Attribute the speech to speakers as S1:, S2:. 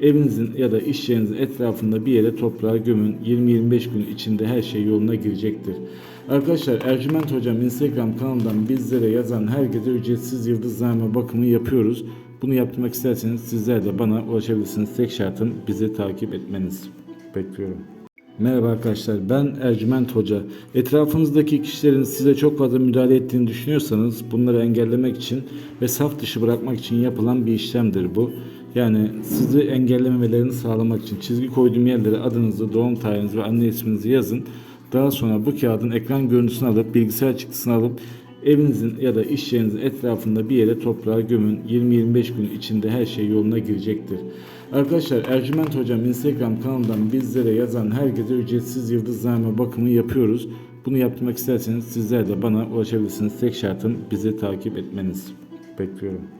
S1: evinizin ya da iş yerinizin etrafında bir yere toprağa gömün. 20-25 gün içinde her şey yoluna girecektir. Arkadaşlar Ercüment Hocam Instagram kanalından bizlere yazan herkese ücretsiz yıldızname bakımı yapıyoruz. Bunu yaptırmak isterseniz sizler de bana ulaşabilirsiniz. Tek şartım bizi takip etmeniz. Bekliyorum. Merhaba arkadaşlar ben Ercüment Hoca. Etrafınızdaki kişilerin size çok fazla müdahale ettiğini düşünüyorsanız bunları engellemek için ve saf dışı bırakmak için yapılan bir işlemdir bu. Yani sizi engellememelerini sağlamak için çizgi koyduğum yerlere adınızı, doğum tarihinizi ve anne isminizi yazın. Daha sonra bu kağıdın ekran görüntüsünü alıp bilgisayar çıktısını alıp evinizin ya da iş yerinizin etrafında bir yere toprağa gömün. 20-25 gün içinde her şey yoluna girecektir. Arkadaşlar Ercüment Hocam Instagram kanalından bizlere yazan herkese ücretsiz yıldızname bakımı yapıyoruz. Bunu yaptırmak isterseniz sizler de bana ulaşabilirsiniz. Tek şartım bizi takip etmeniz. Bekliyorum.